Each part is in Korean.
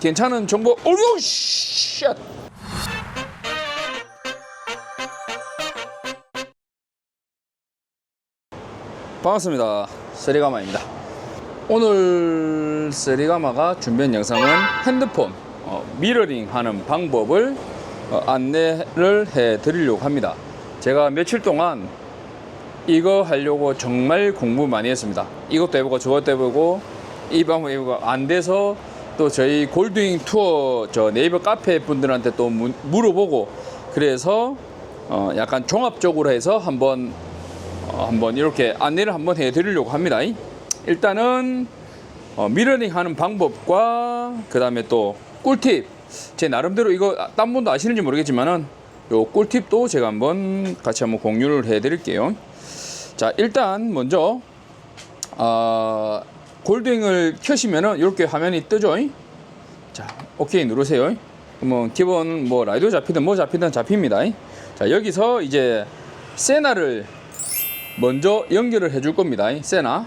괜찮은 정보. 오류 샷 반갑습니다. 세리가마입니다. 오늘 세리가마가 준비한 영상은 핸드폰 어, 미러링 하는 방법을 어, 안내를 해 드리려고 합니다. 제가 며칠 동안 이거 하려고 정말 공부 많이 했습니다. 이것도 해보고 저것도 해보고 이 방법 해보고 안 돼서 또 저희 골드윙 투어 저 네이버 카페 분들한테 또 문- 물어보고 그래서 어 약간 종합적으로 해서 한번 어 한번 이렇게 안내를 한번 해드리려고 합니다. 일단은 어 미러링 하는 방법과 그 다음에 또 꿀팁 제 나름대로 이거 딴 분도 아시는지 모르겠지만은 요 꿀팁도 제가 한번 같이 한번 공유를 해드릴게요. 자 일단 먼저 아 골드윙을 켜시면은 이렇게 화면이 뜨죠 자 오케이 누르세요 그러면 기본 뭐 라디오 잡히든 뭐 잡히든 잡힙니다 자 여기서 이제 세나를 먼저 연결을 해줄 겁니다 세나.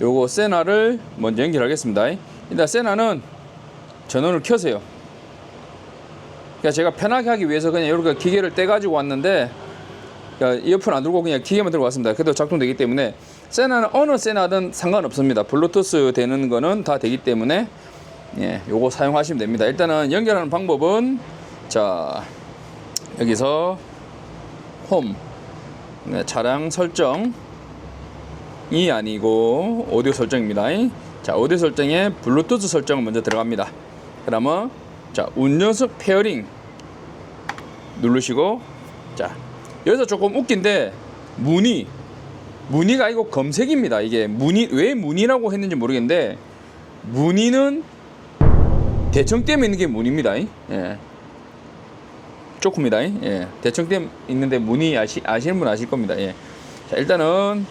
요거 세나를 먼저 연결하겠습니다 일단 세나는 전원을 켜세요. 그러니까 제가 편하게 하기 위해서 그냥 이렇게 기계를 떼 가지고 왔는데 그러니까 이어폰 안 들고 그냥 기계만 들고 왔습니다. 그래도 작동되기 때문에 세나는 어느 세나든 상관없습니다. 블루투스 되는 거는 다 되기 때문에 예, 요거 사용하시면 됩니다. 일단은 연결하는 방법은 자 여기서 홈 네, 차량 설정이 아니고 오디오 설정입니다. 자 오디오 설정에 블루투스 설정을 먼저 들어갑니다. 그러면 자 운전석 페어링 누르시고 자 여기서 조금 웃긴데 무늬 무늬가 아니고 검색입니다. 이게 무늬 왜 무늬라고 했는지 모르겠는데 무늬는 대청댐에 있는 게 무늬입니다. 예. 조금입니다. 예. 대청댐 있는데 무늬 아시, 아시는 분 아실 겁니다. 예. 자, 일단은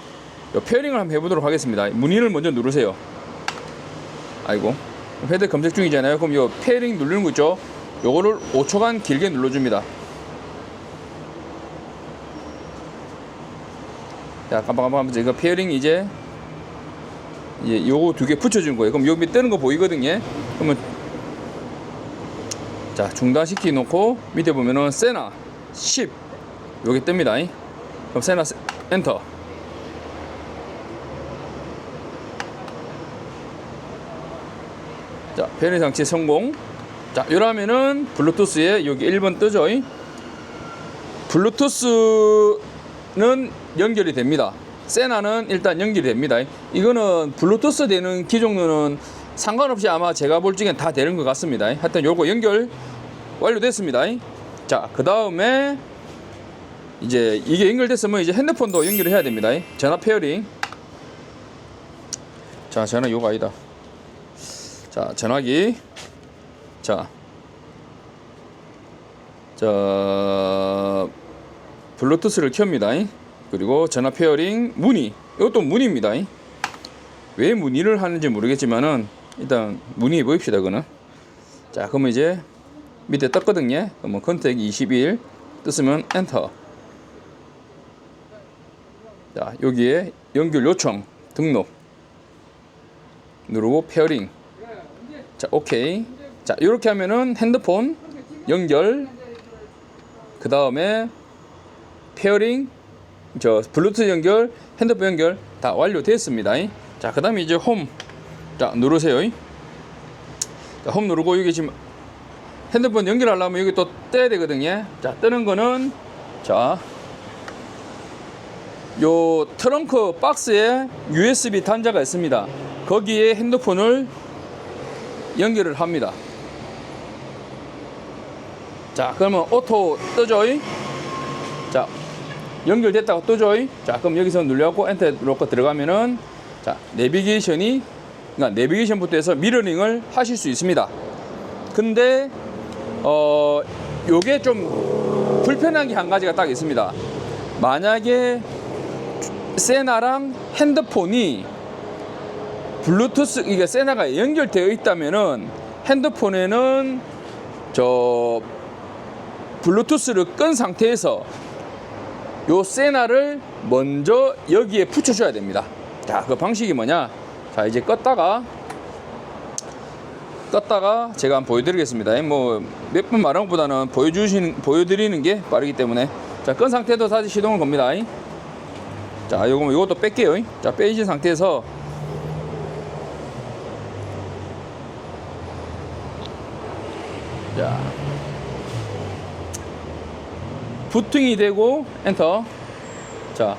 요 페어링을 한번 해보도록 하겠습니다. 무늬를 먼저 누르세요. 아이고. 헤드 검색 중이잖아요. 그럼 요 페어링 누르는 거 있죠? 요거를 5초간 길게 눌러줍니다. 자, 깜빡깜빡하면서 이거 페어링 이제 이제 요거 두 개 붙여주는 거예요. 그럼 여기 뜨는 거 보이거든요. 그러면 자 중단시키 놓고 밑에 보면은 세나 10 여기 뜹니다. 그럼 세나 세- 엔터. 자 페어링 장치 성공. 자 이러면은 블루투스에 여기 1번 뜨죠. 블루투스 는 연결이 됩니다. 세나는 일단 연결이 됩니다. 이거는 블루투스 되는 기종은 상관없이 아마 제가 볼 적엔 다 되는 것 같습니다. 하여튼 요거 연결 완료됐습니다. 자, 그 다음에 이제 이게 연결됐으면 이제 핸드폰도 연결을 해야 됩니다. 전화 페어링. 자, 전화 요거 아니다. 자, 전화기. 자, 자, 블루투스를 켭니다. 그리고 전화 페어링 무늬. 이것도 무늬입니다. 왜 무늬를 하는지 모르겠지만은 일단 무늬 보입시다. 그는. 자, 그러면 이제 밑에 떴거든요. 그러면 컨택 21 떴으면 엔터. 자, 여기에 연결 요청 등록 누르고 페어링. 자, 오케이. 자, 이렇게 하면은 핸드폰 연결 그 다음에 페어링 저 블루투스 연결 핸드폰 연결 다 완료됐습니다. 자 그 다음에 이제 홈 자 누르세요. 자, 홈 누르고 여기 지금 핸드폰 연결하려면 여기 또 떼야 되거든요. 자 뜨는 거는 자 요 트렁크 박스에 USB 단자가 있습니다. 거기에 핸드폰을 연결을 합니다. 자 그러면 오토 뜨죠? 자 연결됐다고 뜨죠 자 그럼 여기서 눌려갖고 엔터 누르고 들어가면은 자 내비게이션이 그러니까 내비게이션부터 해서 미러링을 하실 수 있습니다. 근데 어 요게 좀 불편한 게 한 가지가 딱 있습니다. 만약에 세나랑 핸드폰이 블루투스 이게 세나가 연결되어 있다면은 핸드폰에는 저 블루투스를 끈 상태에서 요 세나를 먼저 여기에 붙여줘야 됩니다. 자, 그 방식이 뭐냐? 자, 이제 껐다가 껐다가 제가 한번 보여드리겠습니다. 뭐몇분 말한 것보다는 보여주시는 보여드리는 게 빠르기 때문에 자 끈 상태도 다시 시동을 겁니다. 자 요거 요것도 뺄게요. 자 빼신 상태에서 자 부팅이 되고 엔터. 자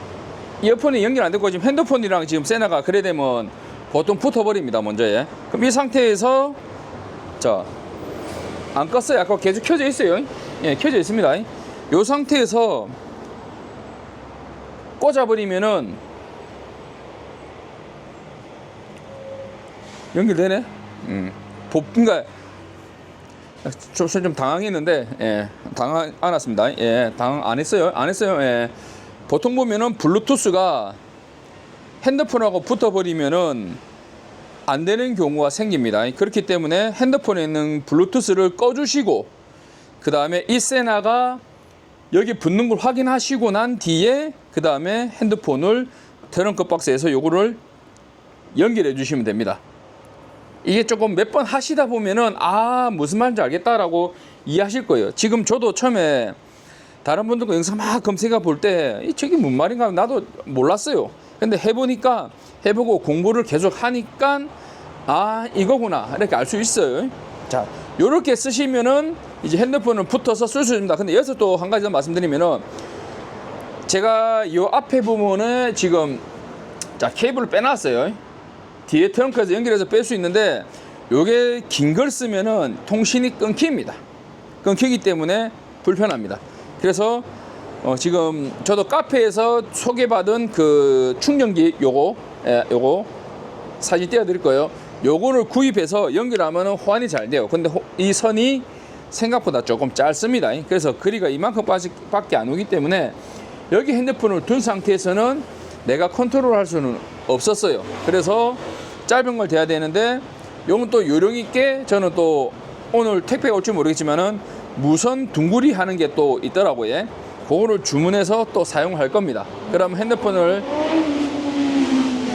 이어폰이 연결 안 되고 지금 핸드폰이랑 지금 세나가 그래 되면 보통 붙어버립니다 먼저 예. 그럼 이 상태에서 자 안 껐어요. 아까 계속 켜져 있어요. 예 켜져 있습니다. 이 상태에서 꽂아버리면은 연결되네. 음 보, 그러니까 좀, 좀 당황했는데 예 당황 안 했습니다 예 당황 안 했어요 안 했어요 예 보통 보면은 블루투스가 핸드폰하고 붙어버리면은 안 되는 경우가 생깁니다. 그렇기 때문에 핸드폰에 있는 블루투스를 꺼주시고 그 다음에 이 세나가 여기 붙는 걸 확인하시고 난 뒤에 그 다음에 핸드폰을 트렁크 박스에서 요거를 연결해 주시면 됩니다. 이게 조금 몇 번 하시다 보면은 아 무슨 말인지 알겠다라고 이해하실 거예요. 지금 저도 처음에 다른 분들과 영상 막 검색해 볼때 저게 뭔 말인가 나도 몰랐어요. 근데 해보니까 해보고 공부를 계속 하니까 아 이거구나 이렇게 알 수 있어요. 자 요렇게 쓰시면은 이제 핸드폰을 붙어서 쓸 수 있습니다. 근데 여기서 또 한 가지 더 말씀드리면은 제가 요 앞에 부분에 지금 자 케이블을 빼놨어요. 뒤에 트렁크에서 연결해서 뺄 수 있는데 요게 긴 걸 쓰면은 통신이 끊깁니다. 끊기기 때문에 불편합니다. 그래서 어, 지금 저도 카페에서 소개받은 그 충전기 요거 예, 요거 사진 띄워 드릴 거예요. 요거를 구입해서 연결하면 호환이 잘 돼요. 근데 호- 이 선이 생각보다 조금 짧습니다. 그래서 거리가 이만큼 밖에 안 오기 때문에 여기 핸드폰을 둔 상태에서는 내가 컨트롤 할 수는 없었어요. 그래서 짧은 걸 돼야 되는데 요건 또 요령 있게 저는 또 오늘 택배가 올지 모르겠지만은 무선 둥구리 하는 게 또 있더라고요. 예. 그거를 주문해서 또 사용할 겁니다. 그럼 핸드폰을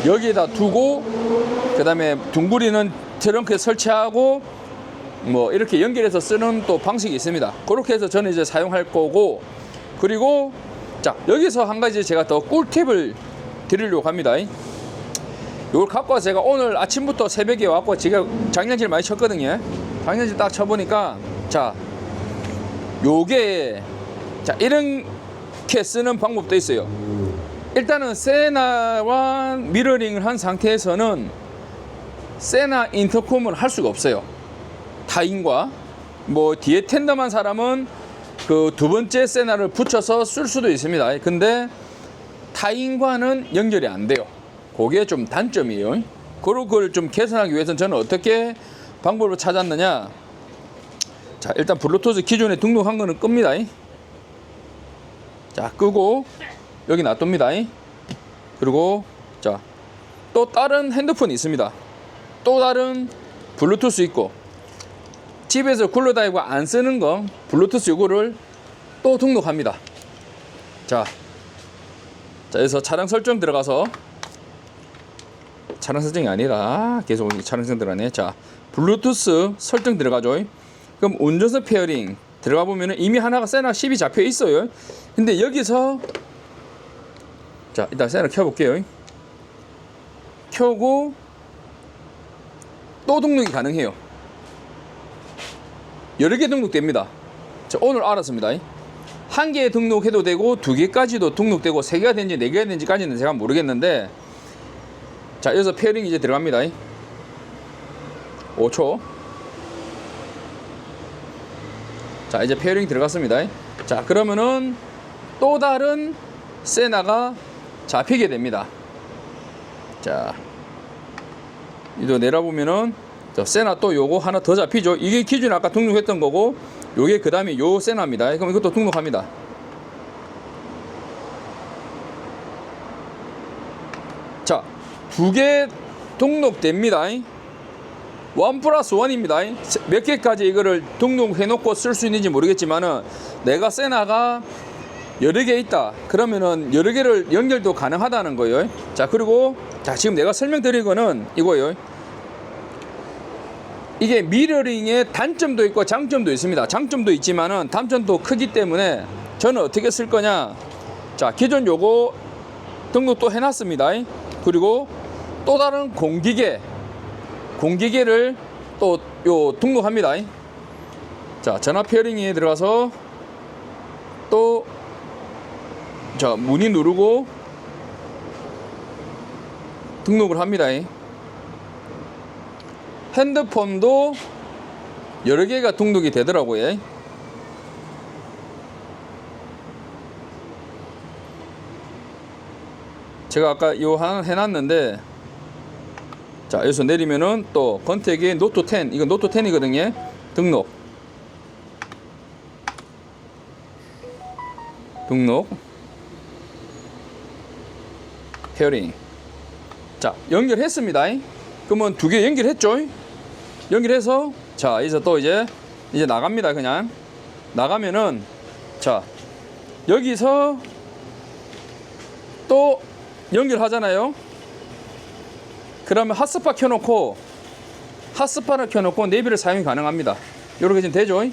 여기에다 두고 그 다음에 둥구리는 트렁크에 설치하고 뭐 이렇게 연결해서 쓰는 또 방식이 있습니다. 그렇게 해서 저는 이제 사용할 거고 그리고 자 여기서 한 가지 제가 더 꿀팁을 드리려고 합니다. 이걸 갖고 와서 제가 오늘 아침부터 새벽에 와갖고 제가 장난질 많이 쳤거든요. 장난질 딱 쳐보니까 자 요게 자 이렇게 쓰는 방법도 있어요. 일단은 세나와 미러링을 한 상태에서는 세나 인터콤을 할 수가 없어요. 타인과 뭐 뒤에 텐덤한 사람은 그 두 번째 세나를 붙여서 쓸 수도 있습니다. 근데 타인과는 연결이 안 돼요. 그게 좀 단점이에요. 그런 걸좀 개선하기 위해서는 저는 어떻게 방법을 찾았느냐. 자, 일단 블루투스 기존에 등록한 거는 끕니다. 자, 끄고 여기 놔둡니다. 그리고 자, 또 다른 핸드폰이 있습니다. 또 다른 블루투스 있고 집에서 굴러다니고 안 쓰는 거 블루투스 요거를 또 등록합니다. 자, 자 여기서 차량 설정 들어가서 차량 설정이 아니라 계속 차량 설정 들어가네. 자, 블루투스 설정 들어가죠. 그럼 운전석 페어링 들어가 보면은 이미 하나가 세나 10이 잡혀 있어요. 근데 여기서 자, 일단 세나 켜 볼게요. 켜고 또 등록이 가능해요. 여러 개 등록됩니다. 자, 오늘 알았습니다. 한 개 등록해도 되고 두 개까지도 등록되고 세 개가 되는지 네 개가 되는지까지는 제가 모르겠는데 자 여기서 페어링 이제 들어갑니다. 5초. 자 이제 페어링 들어갔습니다. 자 그러면은 또 다른 세나가 잡히게 됩니다. 자 이도 내려보면은 저 세나 또 요거 하나 더 잡히죠. 이게 기존에 아까 등록했던 거고 요게 그 다음에 요 세나입니다. 그럼 이것도 등록합니다. 자, 두 개 등록됩니다. 원 플러스 원입니다. 몇 개까지 이거를 등록해 놓고 쓸 수 있는지 모르겠지만은 내가 세나가 여러 개 있다. 그러면은 여러 개를 연결도 가능하다는 거예요. 자, 그리고 자, 지금 내가 설명드린 거는 이거예요. 이게 미러링의 단점도 있고 장점도 있습니다. 장점도 있지만은 단점도 크기 때문에 저는 어떻게 쓸 거냐. 자, 기존 요거 등록도 해놨습니다. 그리고 또 다른 공기계, 공기계를 또 요 등록합니다. 자, 전화 페어링에 들어가서 또 자, 문의 누르고 등록을 합니다. 핸드폰도 여러 개가 등록이 되더라고요. 제가 아까 요 하나 해놨는데 자 여기서 내리면은 또 건택이 노트 10 이거 노트 10이거든요. 등록. 등록. 페어링. 자 연결했습니다. 그러면 두 개 연결했죠? 연결해서 자 이제 또 이제 이제 나갑니다 그냥. 나가면은 자 여기서 또 연결하잖아요 그러면 핫스팟 켜놓고 핫스팟을 켜놓고 내비를 사용이 가능합니다. 이렇게 지금 되죠?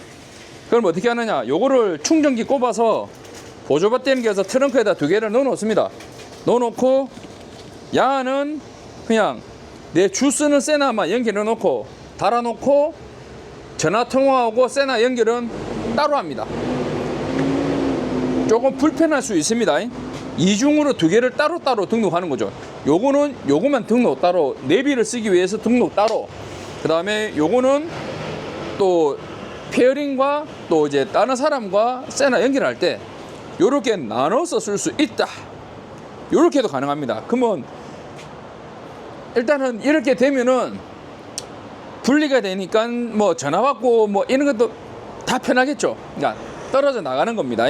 그럼 어떻게 하느냐? 요거를 충전기 꼽아서 보조 배터리 껴서 트렁크에다 두 개를 넣어 놓습니다. 넣어 놓고 야는 그냥 내주 쓰는 세나만 연결해 놓고 달아 놓고 전화 통화하고 세나 연결은 따로 합니다. 조금 불편할 수 있습니다. 이중으로 두 개를 따로따로 등록하는 거죠 요거는 요거만 등록 따로 내비를 쓰기 위해서 등록 따로. 그 다음에 요거는 또 페어링과 또 이제 다른 사람과 세나 연결할 때 요렇게 나눠서 쓸 수 있다. 요렇게도 가능합니다. 그러면 일단은 이렇게 되면은 분리가 되니까 뭐 전화 받고 뭐 이런 것도 다 편하겠죠. 그러니까 떨어져 나가는 겁니다.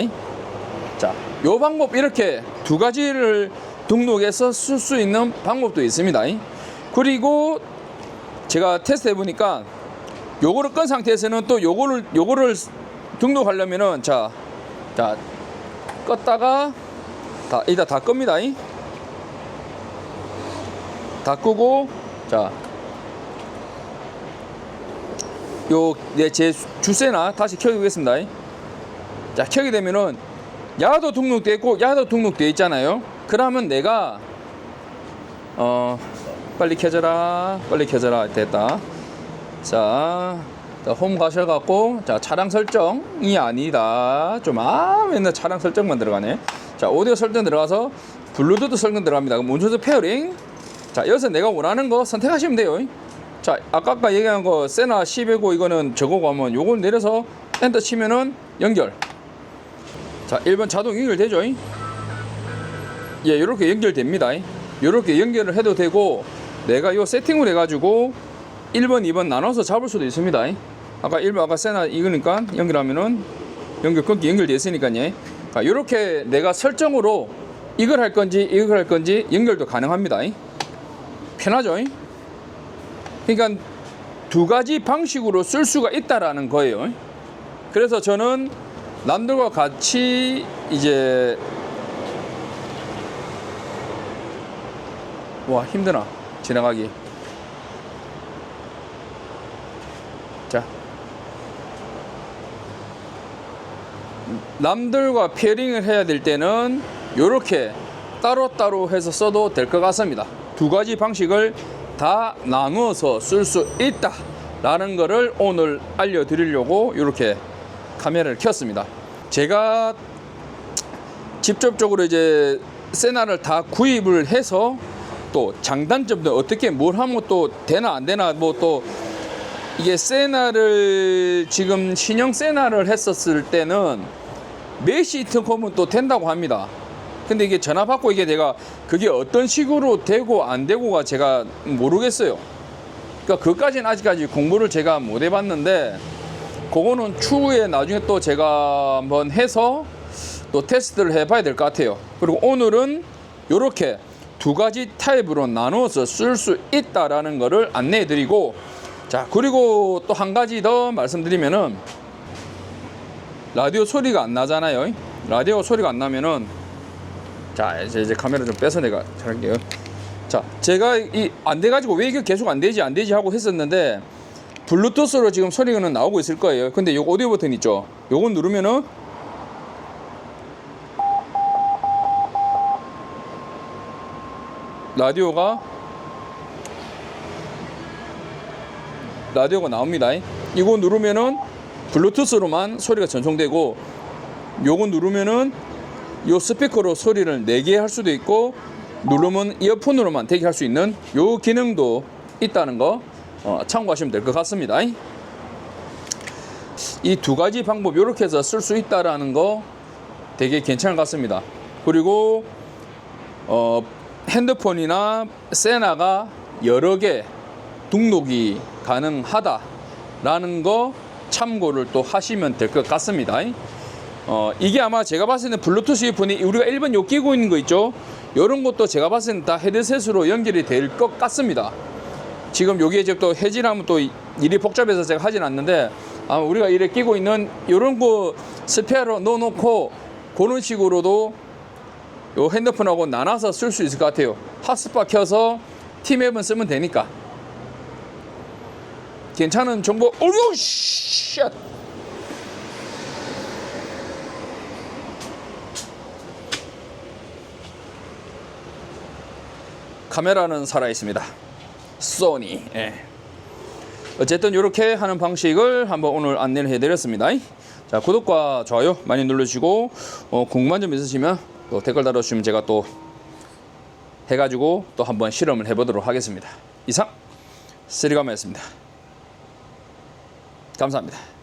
자, 요 방법 이렇게 두 가지를 등록해서 쓸 수 있는 방법도 있습니다. 그리고 제가 테스트 해보니까 요거를 끈 상태에서는 또 요거를 요거를 등록하려면은 자, 자 껐다가 다 이따 다 끕니다. 다 끄고 자. 요, 내제 주세나 다시 켜보겠습니다. 자, 켜게 되면은 야도 등록돼 있고 야도 등록돼 있잖아요. 그러면 내가 어 빨리 켜져라, 빨리 켜져라 됐다. 자, 자, 홈 가셔갖고 자 차량 설정이 아니다. 좀아 맨날 차량 설정만 들어가네. 자 오디오 설정 들어가서 블루투스 설정 들어갑니다. 그럼 운전수 페어링. 자 여기서 내가 원하는 거 선택하시면 돼요. 자 아까 아까 얘기한 거 세나 10이고 이거는 저거고 하면 요걸 내려서 엔터 치면은 연결. 자, 1번 자동 연결되죠? 예, 이렇게 연결됩니다. 이렇게 연결을 해도 되고 내가 요 세팅을 해가지고 1번, 2번 나눠서 잡을 수도 있습니다. 아까 1번 아까 세나 이거니까 연결하면은 연결 끊기 연결되어 있으니까요. 자, 이렇게 내가 설정으로 이걸 할 건지 이걸 할 건지 연결도 가능합니다. 편하죠? 그러니까 두 가지 방식으로 쓸 수가 있다라는 거예요. 그래서 저는 남들과 같이 이제 와 힘드나 지나가기. 자. 남들과 페어링을 해야 될 때는 이렇게 따로따로 해서 써도 될 것 같습니다. 두 가지 방식을 다 나누어서 쓸 수 있다 라는 거를 오늘 알려드리려고 이렇게 카메라를 켰습니다. 제가 직접적으로 이제 세나를 다 구입을 해서 또 장단점도 어떻게 뭘 하면 또 되나 안 되나 뭐 또 이게 세나를 지금 신형 세나를 했었을 때는 메시 특허면 또 된다고 합니다. 근데 이게 전화 받고 이게 내가 그게 어떤 식으로 되고 안 되고가 제가 모르겠어요. 그러니까 그까지는 아직까지 공부를 제가 못 해봤는데 그거는 추후에 나중에 또 제가 한번 해서 또 테스트를 해봐야 될 것 같아요. 그리고 오늘은 이렇게 두 가지 타입으로 나누어서 쓸 수 있다라는 것을 안내해 드리고 자 그리고 또 한 가지 더 말씀드리면은 라디오 소리가 안 나잖아요. 라디오 소리가 안 나면은 자 이제, 이제 카메라 좀 빼서 내가 잘할게요. 자 제가 이 안 돼 가지고 왜 이게 계속 안 되지 안 되지 하고 했었는데 블루투스로 지금 소리는 나오고 있을 거예요. 근데 요 오디오 버튼 있죠? 요거 누르면은 라디오가 라디오가 나옵니다. 이거 누르면은 블루투스로만 소리가 전송되고 요거 누르면은 요 스피커로 소리를 내게 할 수도 있고 누르면 이어폰으로만 되게 할수 있는 요 기능도 있다는 거 어, 참고하시면 될 것 같습니다. 이 두 가지 방법 이렇게 해서 쓸 수 있다라는 거 되게 괜찮은 것 같습니다. 그리고 어, 핸드폰이나 세나가 여러 개 등록이 가능하다라는 거 참고를 또 하시면 될 것 같습니다. 어, 이게 아마 제가 봤을 때는 블루투스 이어폰이 우리가 일반 요 끼고 있는 거 있죠? 이런 것도 제가 봤을 때는 다 헤드셋으로 연결이 될 것 같습니다. 지금 여기에 지금 또 해지하면 또 일이 복잡해서 제가 하진 않는데 아마 우리가 이래 끼고 있는 이런 거 스페어로 넣어놓고 그런 식으로도 요 핸드폰하고 나눠서 쓸 수 있을 것 같아요. 핫스팟 켜서 팀앱은 쓰면 되니까. 괜찮은 정보. 오우 쉣. 카메라는 살아 있습니다. 소니. 예. 어쨌든 이렇게 하는 방식을 한번 오늘 안내를 해드렸습니다. 자 구독과 좋아요 많이 눌러주시고 어, 궁금한 점 있으시면 또 댓글 달아주시면 제가 또 해가지고 또 한번 실험을 해보도록 하겠습니다. 이상 쓰리가마였습니다. 감사합니다.